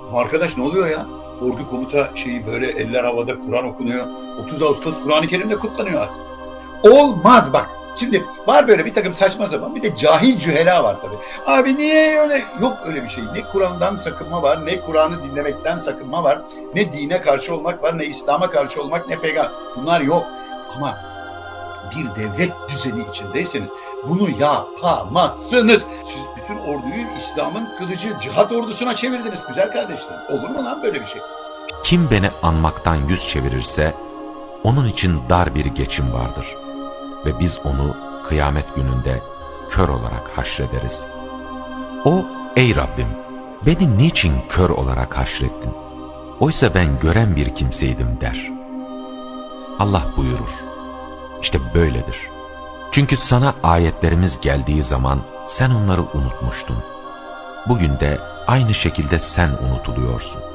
Arkadaş ne oluyor ya? Ordu komuta şeyi böyle eller havada Kur'an okunuyor. 30 Ağustos Kur'an-ı Kerim'de kutlanıyor artık. Olmaz bak. Şimdi var böyle bir takım saçma sapan bir de cahil cühela var tabii. Abi niye öyle? Yok öyle bir şey. Ne Kur'an'dan sakınma var, ne Kur'an'ı dinlemekten sakınma var, ne dine karşı olmak var, ne İslam'a karşı olmak, ne peygamber. Bunlar yok. Ama bir devlet düzeni içindeyseniz bunu yapamazsınız. Siz bütün orduyu İslam'ın kılıcı cihat ordusuna çevirdiniz güzel kardeşlerim. Olur mu lan böyle bir şey? Kim beni anmaktan yüz çevirirse, onun için dar bir geçim vardır. Ve biz onu kıyamet gününde kör olarak haşrederiz. O, ey Rabbim, beni niçin kör olarak haşrettin? Oysa ben gören bir kimseydim der. Allah buyurur. İşte böyledir. Çünkü sana ayetlerimiz geldiği zaman sen onları unutmuştun. Bugün de aynı şekilde sen unutuluyorsun.